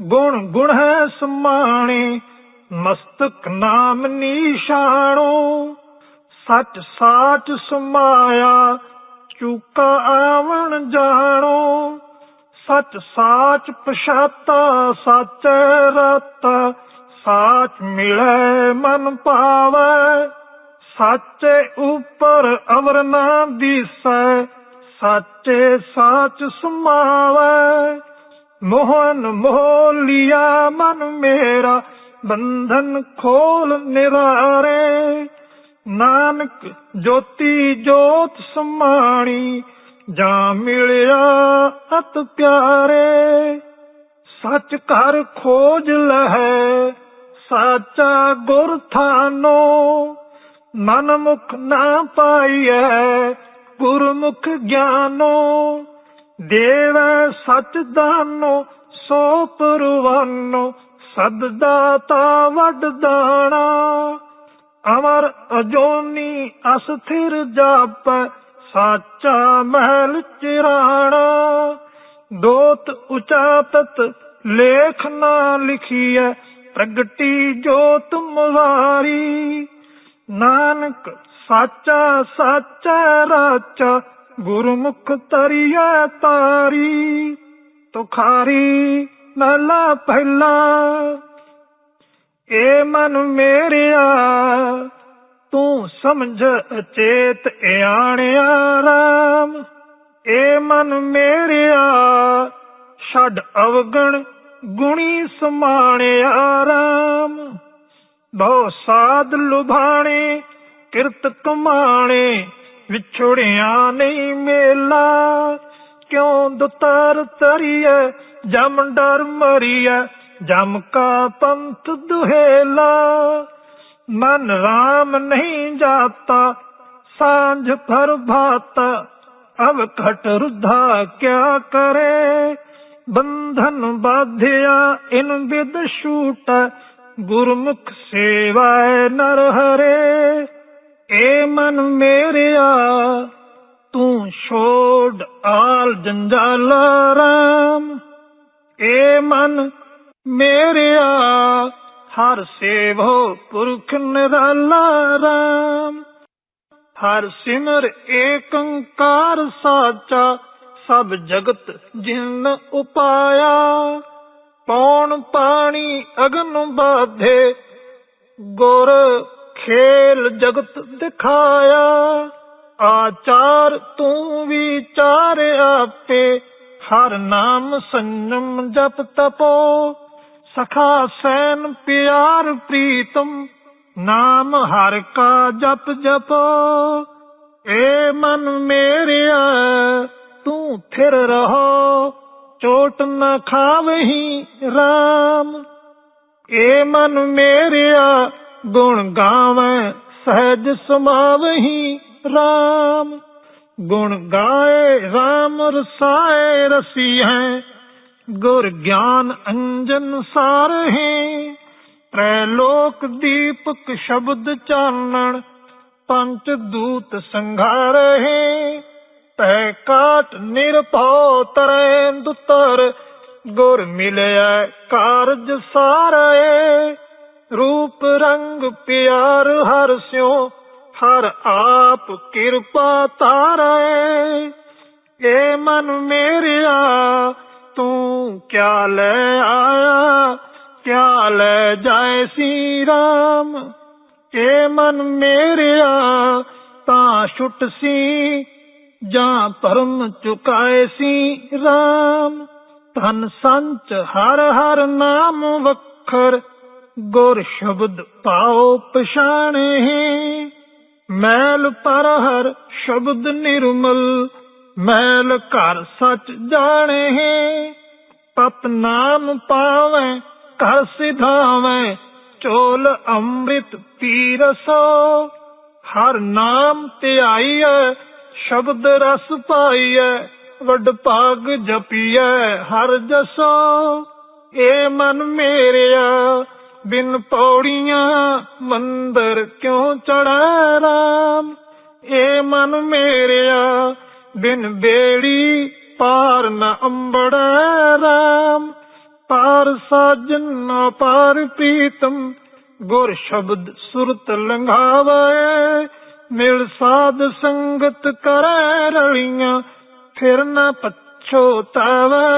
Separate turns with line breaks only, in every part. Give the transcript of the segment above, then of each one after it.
ਗੁਣ ਗੁਣ ਹੈ ਸਮਾਣੇ, ਮਸਤਕ ਨਾਮ ਨਿਸ਼ਾਨੋ ਸੱਚ, ਸਾਚ ਸਮਾਇਆ, ਚੁਕਾ ਆਵਣ ਜਾਣੋ। ਸੱਚ, ਸਾਚ ਪਛਾਤਾ, ਸੱਚ ਰਤ, ਸਾਚ ਮਿਲੇ ਮਨ ਪਾਵੇ ਸਾਚੇ ਉਪਰ ਅਵਰ ਨਾ ਦਿਸੈ, ਸਾਚੇ ਸਾਚ ਸਮਾਵੇ। ਮੋਹਨ ਮੋਲੀਆ, ਮਨ ਮੇਰਾ ਬੰਧਨ ਖੋਲ ਨਿਰਾਰੇ ਨਾਨਕ ਜੋਤੀ ਜੋਤ ਸਮਾਣੀ, ਜਾਂ ਮਿਲਿਆ ਅਤ ਪਿਆਰੇ। ਸੱਚ ਘਰ ਖੋਜ ਲਹੈ, ਸਾਚਾ ਗੁਰ ਥਾਨੋ। ਮਨ ਮੁਖ ਨਾ ਪਾਈਐ, ਗੁਰਮੁਖ ਗਿਆਨੋ। ਦੇਵ ਸਚ ਦਾਨੋ ਸੋ ਪਰਵਾਨੋ ਸਦ ਦਾਤਾ ਵੱਡ ਦਾਣਾ। ਅਮਰ ਅਜੋਨੀ ਅਸਥਿਰ ਜਾਪ, ਸਾਚਾ ਮਹਿਲ ਚਿਰਾਣਾ। ਦੋਤ ਉਚਾਤਤ ਲੇਖ ਨਾ ਲਿਖੀਐ, ਪ੍ਰਗਟੀ ਜੋਤ ਮੁਹਾਰੀ। ਨਾਨਕ, ਸਾਚਾ ਸਾਚਾ ਰਾਚਾ ਗੁਰਮੁਖ ਤਰੀਐ ਤਾਰੀ, ਤੁਖਾਰੀ ਮਹਲਾ ਪਹਿਲਾ। ਏ ਮਨ ਮੇਰਿਆ, ਤੂੰ ਸਮਝ ਅਚੇਤ ਆਣਿਆ ਰਾਮ। ਏ ਮਨ ਮੇਰਿਆ, ਛੱਡ ਅਵਗਣ ਗੁਣੀ ਸਮਾਣਿਆ ਰਾਮ। ਬਹੁ ਸਾਧ ਲੁਭਾਣੇ, ਕਿਰਤ ਕਮਾਣੇ ਵਿਛੜਿਆ ਨਹੀਂ ਮੇਲਾ। ਕਿਉਂ ਦੁਤਰ ਤਰੀਐ ਜਮ ਡਰ ਮਰੀਐ, ਜਮ ਕਾ ਪੰਥ ਦੁਹੇਲਾ। ਮਨ ਰਾਮ ਨਹੀਂ ਜਾਤਾ, ਸਾਂਝ ਭਰ ਭਾਤਾ ਅਬ ਘਟ ਰੁਧਾ ਕਿਆ ਕਰੇ। ਬੰਧਨ ਬਾਧਿਆ, ਇਨ ਵਿਦ ਛੂਟ, ਗੁਰਮੁਖ ਸੇਵਾਏ ਨਰ ਹਰੇ। ਏ ਮਨ ਮੇਰਿਆ, ਤੂੰ ਛੋੜ ਆਲ ਜੰਜਾਲ ਰਾਮ। ਏ ਮਨ ਮੇਰਿਆ, ਹਰ ਸੇਵੋ ਪੁਰਖ ਨਿਰਾਲਾ ਰਾਮ। ਹਰ ਸਿਮਰ ਏਕੰਕਾਰ ਸਾਚਾ, ਸਭ ਜਗਤ ਜਿਨ ਉਪਾਇਆ। ਪੌਣ ਪਾਣੀ ਅਗਨ ਬਾਧੇ, ਗੁਰ ਖੇਲ ਜਗਤ ਦਿਖਾਇਆ, ਆਚਾਰ ਤੂੰ ਵਿਚਾਰ ਆਪੇ, ਹਰ ਨਾਮ ਸੰਜਮ ਜਪ ਤਪੋ। ਸਖਾ ਸੈਨ ਪਿਆਰ ਪ੍ਰੀਤਮ, ਨਾਮ ਹਰ ਕਾ ਜਪ ਜਪੋ। ਏ ਮਨ ਮੇਰਿਆ, ਤੂੰ ਫਿਰ ਰਹੋ, ਚੋਟ ਨਾ ਖਾਵਹੀਂ RAM ਏ ਮਨ ਮੇਰਿਆ ਗੁਣ ਗਾਵੇਂ, ਸਹਿਜ ਸਮਾਵਹੀਂ RAM ਗੁਣ ਗਾਏ RAM ਰਸਾਏ ਰਸੀ ਹੈ ਗੁਰ ਗਿਆਨ ਅੰਜਨ ਸਾਰਹਿ। ਤ੍ਰੈ ਲੋਕ ਦੀਪਕ ਸ਼ਬਦ ਚਾਨਣ, ਪੰਚ ਦੂਤ ਸੰਘਾਰਹਿ। ਤੈ ਕਾਟ ਨਿਰਭਉ, ਤਰੈ ਦੁਤਰ, ਗੁਰ ਮਿਲਿਆ ਕਾਰਜ ਸਾਰੇ ਰੂਪ ਰੰਗ ਪਿਆਰ ਹਰ ਸਿਉ, ਹਰ ਆਪ ਕਿਰਪਾ ਤਾਰੇ ਏ ਮਨ ਮੇਰਿਆ, ਤੂੰ ਕਿਆ ਲੈ ਆਇਆ? ਕਿਆ ਲੈ ਜਾਏ ਸੀ ਰਾਮ ਏ ਮਨ ਮੇਰਿਆ, ਤਾਂ ਛੁੱਟ ਸੀ, ਜਾਂ ਪਰਮ ਚੁਕਾਏ ਸੀ ਰਾਮ ਧਨ ਸੰਚ ਹਰ ਹਰ ਨਾਮ ਵਖਰ ਗੁਰ ਸ਼ਬਦ ਪਾਓ ਪਛਾਣੇ। ਮੈਲ ਪਰ ਹਰ ਸ਼ਬਦ ਨਿਰਮਲ, ਮੈਲ ਘਰ ਸੱਚ ਜਾਣੇ। ਪਤ ਨਾਮ ਪਾਵੇਂ, ਘਰ ਸਿਧਾਵੇਂ, ਚੋਲ ਅੰਮ੍ਰਿਤ ਪੀਰਸੋ ਹਰ ਨਾਮ ਧਿਆਈਐ, ਸ਼ਬਦ ਰਸ ਪਾਈਐ, ਵੱਡ ਭਾਗ ਜਪੀਐ, ਹਰ ਜਸੋ। ਏ ਮਨ ਮੇਰਿਆ ਬਿਨ ਪੌੜੀਆਂ ਮੰਦਰ ਕਿਉਂ ਚੜੈ ਰਾਮ? ਏ ਮਨ ਮੇਰਿਆ, ਬਿਨ ਬੇੜੀ ਪਾਰ ਨ ਅੰਬੜੈ ਰਾਮ। ਪਾਰ ਸਾਜਨ ਪਾਰ ਪ੍ਰੀਤਮ, ਗੁਰ ਸ਼ਬਦ ਸੁਰਤ ਲੰਘਾਵੇ। ਮਿਲ ਸਾਧ ਸੰਗਤ ਕਰੈ ਰਲੀਆਂ, ਫਿਰ ਨਾ ਪਛੋਤਾਵੇ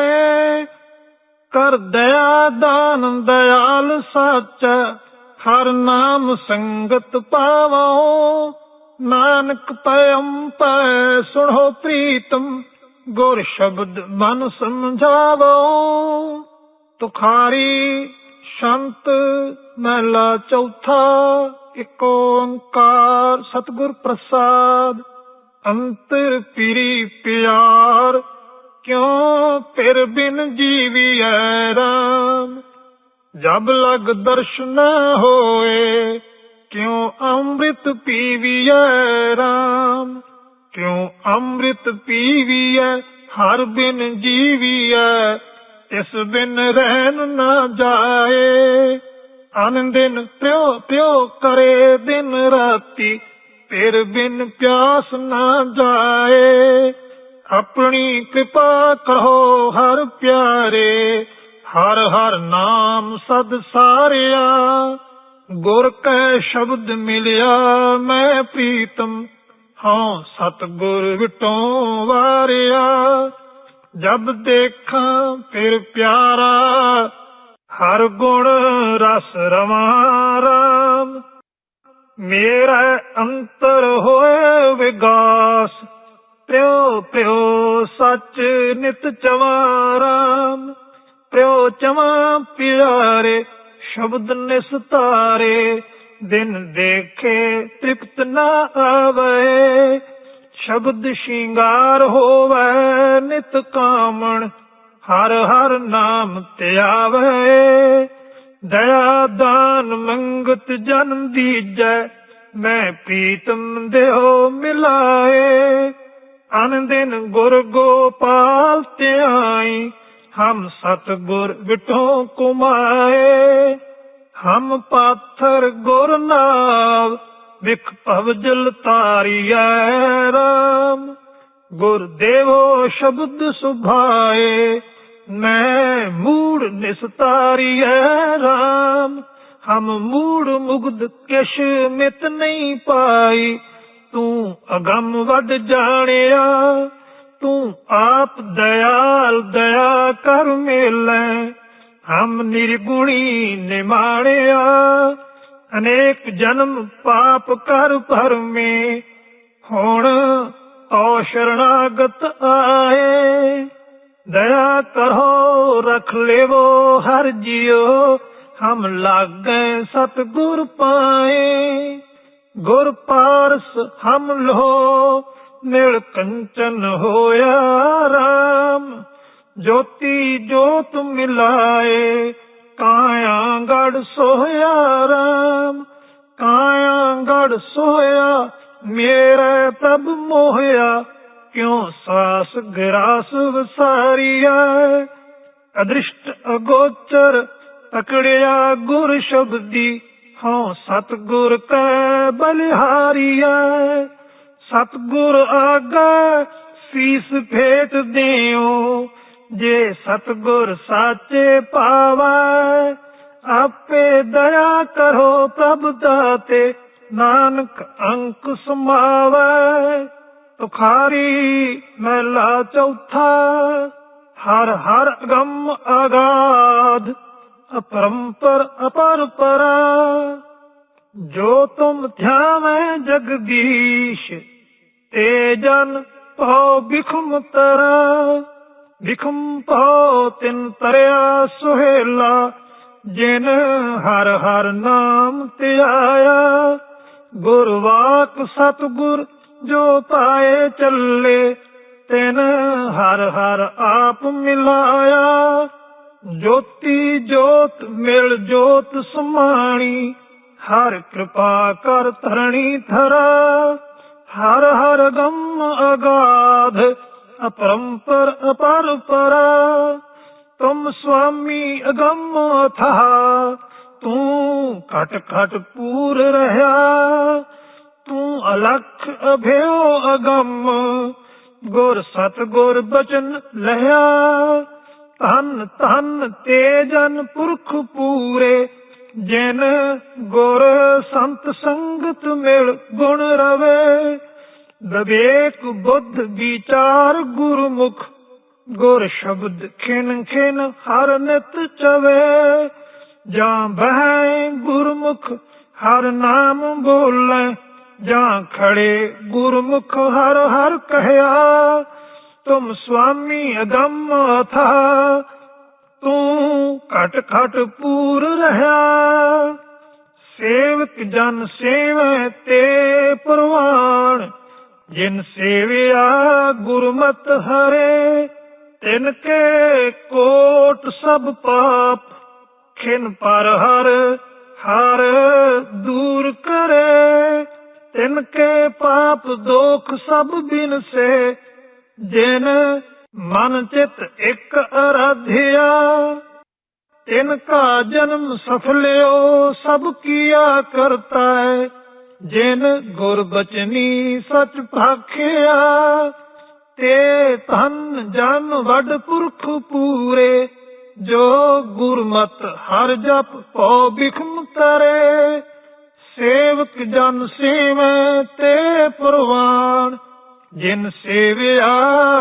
ਕਰ ਦਇਆ ਦਾਨ ਦਇਆਲ ਸਾਚਾ, ਹਰ ਨਾਮ ਸੰਗਤ ਪਾਵੋ। ਨਾਨਕ ਪਇਮ ਪੈ ਸੁਣੋ ਪ੍ਰੀਤਮ, ਗੁਰ ਸ਼ਬਦ ਮਨ ਸਮਝਾਵੋ। ਤੁਖਾਰੀ ਸ਼ੰਤ ਮਹਿਲਾ ਚੌਥਾ, ਇੱਕ ਓੰਕਾਰ ਸਤਿਗੁਰ ਪ੍ਰਸਾਦ। ਅੰਤਰ ਪੀਰੀ ਪਿਆਰ ਕਿਉਂ ਫਿਰ ਬਿਨ ਜੀਵੀਐ ਰਾਮ ਜਬ ਲਗ ਦਰਸ਼ਨ ਹੋਏ, ਕਿਉਂ ਅੰਮ੍ਰਿਤ ਪੀਵੀਐ ਰਾਮ ਕਿਉਂ ਅੰਮ੍ਰਿਤ ਪੀਵੀਐ ਹਰ ਬਿਨ ਜੀਵੀਐ ਇਸ ਬਿਨ ਰਹਿਣ ਨਾ ਜਾਏ। ਅਨ ਦਿਨ ਪਿਓ ਪਿਓ ਕਰੇ ਦਿਨ ਰਾਤੀ, ਫਿਰ ਬਿਨ ਪਿਆਸ ਨਾ ਜਾਏ। ਆਪਣੀ ਕਿਰਪਾ ਕਰੋ ਹਰ ਪਿਆਰੇ, ਹਰ ਹਰ ਨਾਮ ਸਦ ਸਾਰਿਆ। ਗੁਰ ਕੈ ਸ਼ਬਦ ਮਿਲਿਆ, ਮੈਂ ਪ੍ਰੀਤਮ ਹਾਂ ਸਤਗੁਰ ਵਿਟੋਂ ਵਾਰਿਆ। ਜਬ ਦੇਖਾਂ ਫਿਰ ਪਿਆਰਾ, ਹਰ ਗੁਣ ਰਸ ਰਵਾਂ ਮੇਰਾ ਅੰਤਰ ਹੋਏ ਵਿਗਾਸ ਪਿਓ ਪਿਓ ਸੱਚ ਨਿਤ ਚਵਾਰਾਮ ਪਿਓ ਚਵਾ ਪਿਆਰੇ ਸ਼ਬਦ ਨਿਸਤਾਰੇ ਦਿਨ ਦੇਖੇ ਤ੍ਰਿਪਤ ਨਾ ਆਵੇ, ਸ਼ਬਦ ਸ਼ਿੰਗਾਰ ਹੋਵੇ ਨਿਤ ਕਾਮਣ, ਹਰ ਹਰ ਨਾਮ ਧਿਆਵੇ ਦਇਆ ਦਾਨ ਮੰਗਤ ਜਨਮ ਦੀਜੈ, ਮੈਂ ਪ੍ਰੀਤਮ ਦੇਹੋ ਮਿਲਾਏ। ਅਨ ਦਿਨ ਗੁਰ ਗੋਪਾਲ ਧਿਆਈ, ਹਮ ਸਤਗੁਰ ਵਿਟੋ ਕੁਮਾਏ। ਹਮ ਪਾਥਰ ਗੁਰ ਨਾਮ ਵਿਖ ਭਵ ਜਲ ਤਾਰੀਐ ਰਾਮ ਗੁਰ ਦੇਵੋ ਸ਼ਬਦ ਸੁਭਾਏ, ਮੈਂ ਮੂੜ ਨਿਸਤਾਰੀਐ ਰਾਮ ਹਮ ਮੂੜ ਮੁਗਦ ਕਿਛ ਮਿਤ ਨਹੀਂ ਪਾਈ ਤੂੰ ਅਗੰਮ ਵੱਡ ਜਾਣਿਆ, ਤੂੰ ਆਪ ਦਇਆਲ ਦਇਆ ਕਰ ਮੇਲੇ, ਹਮ ਨਿਰਗੁਣੀ ਨਿਮਾਣਿਆ, ਅਨੇਕ ਜਨਮ ਪਾਪ ਕਰ ਭਰਮੇ, ਹੁਣ ਤੋ ਸ਼ਰਣਾਗਤ ਆਏ। ਦਇਆ ਕਰੋ, ਰਖ ਲੇਵੋ, ਹਰ ਜਿਉ ਹਮ ਲਾਗੇ ਸਤਗੁਰ ਪਾਏ। ਗੁਰ ਪਾਰਸ ਹਮ ਲੋ ਨਿਲ ਕੰਚਨ ਹੋਇਆ ਰਾਮ। ਜੋਤੀ ਜੋਤ ਮਿਲਾਏ ਕਾਇਆ ਗੜ ਸੋਇਆ ਰਾਮ। ਕਾਇਆ ਗੜ ਸੋਇਆ ਮੇਰੇ ਪ੍ਰਭ ਮੋਹਿਆ, ਕਿਉ ਸਾਸ ਗਰਾਸ ਵਸਾਰੀਆ ਅਦ੍ਰਿਸ਼ਟ ਅਗੋਚਰ ਪਕੜਿਆ ਗੁਰ ਸ਼ਬਦੀ ਹਉ ਸਤਗੁਰ ਕੈ ਬਲਿਹਾਰੀਆ ਸਤਗੁਰ ਆਗਾ, ਸੀਸ ਫੇਟ ਦਿਓ, ਜੇ ਸਤਗੁਰ ਸਾਚੇ ਪਾਵੈ, ਆਪੇ ਦਇਆ ਕਰੋ ਪ੍ਰਭ ਦਾਤੇ, ਨਾਨਕ ਅੰਕ ਸਮਾਵੈ। ਤੁਖਾਰੀ ਮਹਿਲਾ ਚੌਥਾ, ਹਰ ਹਰ ਗਮ ਅਗਾਧ ਅਪਰੰਪਰ ਅਪਰ ਪਰਾ। ਜੋ ਤੁਮ ਧਿਆਵੈ ਜਗਦੀਸ਼, ਤੇ ਜਨ ਭਉ ਬਿਖਮ ਤਰਾ। ਬਿਖਮ ਭਉ ਤਿਨ ਤਰਿਆ ਸੁਹੇਲਾ, ਜਿਨ ਹਰ ਹਰ ਨਾਮ ਧਿਆਇਆ। ਗੁਰਵਾਕ ਸਤਗੁਰ ਜੋ ਪਾਏ ਚੱਲੇ, ਤਿਨ ਹਰ ਹਰ ਆਪ ਮਿਲਾਇਆ। ਜੋਤੀ ਜੋਤ ਮਿਲ ਜੋਤ ਸਮਾਣੀ, ਹਰ ਕਿਰਪਾ ਕਰ ਧਰਣੀ ਧਰਾ। ਹਰ ਹਰ ਗਮ ਅਗਾਧ, ਅਪਰੰਪਰ ਅਪਰ ਪਰਾ ਤੁਮ ਸੁਆਮੀ ਅਗੰਮ ਥਾ ਤੂੰ ਘਟ ਘਟ ਪੂਰ ਰਹਾ ਤੂੰ ਅਲਖ ਅਭਿਓ ਅਗੰਮ, ਗੁਰ ਸਤ ਗੁਰ ਬਚਨ ਲਹਿਆ। ਧਨ, ਧੰਨ ਤੇ ਪੁਰਖ ਪੂਰੇ, ਜਿਨ ਗੁਰ ਸੰਤ ਸੰਗਤ ਮਿਲ ਗੁਣ ਰਵੇ। ਵਿਵੇਕ ਬੁੱਧ ਵਿਚਾਰ ਗੁਰਮੁਖ, ਗੁਰ ਸ਼ਬਦ ਖਿਨ ਖਿਨ ਹਰ ਨਿਤ ਚਵੇ। ਜਾਂ ਬਹਿ ਗੁਰਮੁਖ, ਹਰ ਨਾਮ ਬੋਲੇ, ਜਾਂ ਖੜੇ ਗੁਰਮੁਖ ਹਰ ਹਰ ਕਹਿਆ। ਤੁਮ ਸੁਆਮੀ ਅਦਮ ਅਥਾ। ਤੂੰ ਘਟ ਘਟ ਪੂਰ ਰਹਾ ਸੇਵਕ ਜਨ ਸੇਵੈ ਤੇ ਪ੍ਰਵਾਨ। ਜਿਨ ਸੇਵਿਆ ਗੁਰਮਤ ਹਰੇ, ਤਿਨ ਕੇ ਕੋਟ ਸਭ ਪਾਪ। ਖਿਨ ਪਰ ਹਰ ਹਰ ਦੂਰ ਕਰੇ। ਤਿਨ ਕੇ ਪਾਪ ਦੋਖ ਸਭ ਬਿਨ ਸੇ ਜਿਨ ਮਨ ਚਿਤ ਇੱਕ ਅਰਾਧਿਆ, ਤਿਨ ਕਾ ਜਨਮ ਸਫਲਿਓ ਸਭ ਕੀਆ ਕਰਤਾ। ਹੈ ਜਿਨ ਗੁਰ ਬਚਨੀ ਸਚ ਭਾਖਿਆ, ਤੇ ਧਨ ਜਨ ਵੱਡ ਪੁਰਖ ਪੂਰੇ। ਜੋ ਗੁਰਮਤ ਹਰ ਜਪ ਪਉ ਬਿਖਮ ਕਰੇ ਸੇਵਕ ਜਨ ਸੇਵੈ ਤੇ ਪ੍ਰਵਾਨ। ਜਿਨ ਸੇਵਿਆ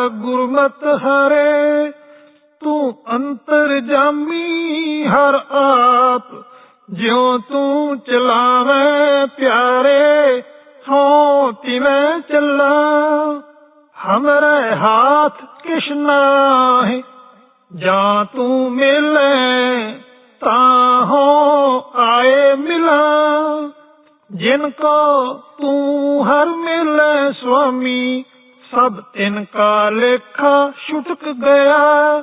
ਗੁਰਮਤ ਹਰੇ, ਤੂੰ ਅੰਤਰ ਜਾਮੀ ਹਰ ਆਪ। ਜਿਉ ਤੂੰ ਚਲਾਵੇਂ ਪਿਆਰੇ ਹੋ ਤਿਵੇਂ ਚੱਲਾ। ਹਮਰੇ ਹਾਥ ਕਿਛ ਨਾਹੀ, ਜਾਂ ਤੂੰ ਮਿਲੇ, ਤਾਂ ਹੋ ਆਏ ਮਿਲ ਜਿਨ ਕੋ ਤੂੰ ਹਰ ਮਿਲੇ ਸੁਆਮੀ, ਸਭ ਤਿਨ ਕਾ ਲੇਖਾ ਛੁਟਕ ਗਿਆ।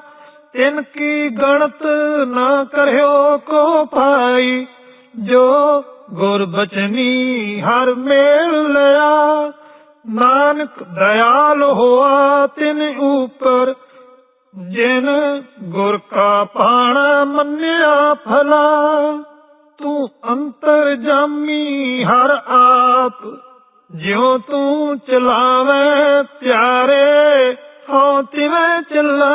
ਤਿਨ ਕੀ ਗਣਤ ਨਾ ਕਰਿਓ ਕੋ ਪਾਈ ਜੋ ਗੁਰ ਬਚਨੀ ਹਰ ਮੇਲ ਲਿਆ। ਨਾਨਕ ਦਇਆਲ ਹੋਆ ਤਿਨ ਉਪਰ, ਜਿਨ ਗੁਰ ਕਾ ਪਾਣਾ ਮੰਨਿਆ ਫਲਾ ਤੂੰ ਅੰਤਰ ਜਾਮੀ ਹਰ ਆਪ। ਜਿਉ ਤੂੰ ਚਲਾਵੇਂ ਪਿਆਰੇ ਹੋ ਤਿਵੇਂ ਚੱਲਾ।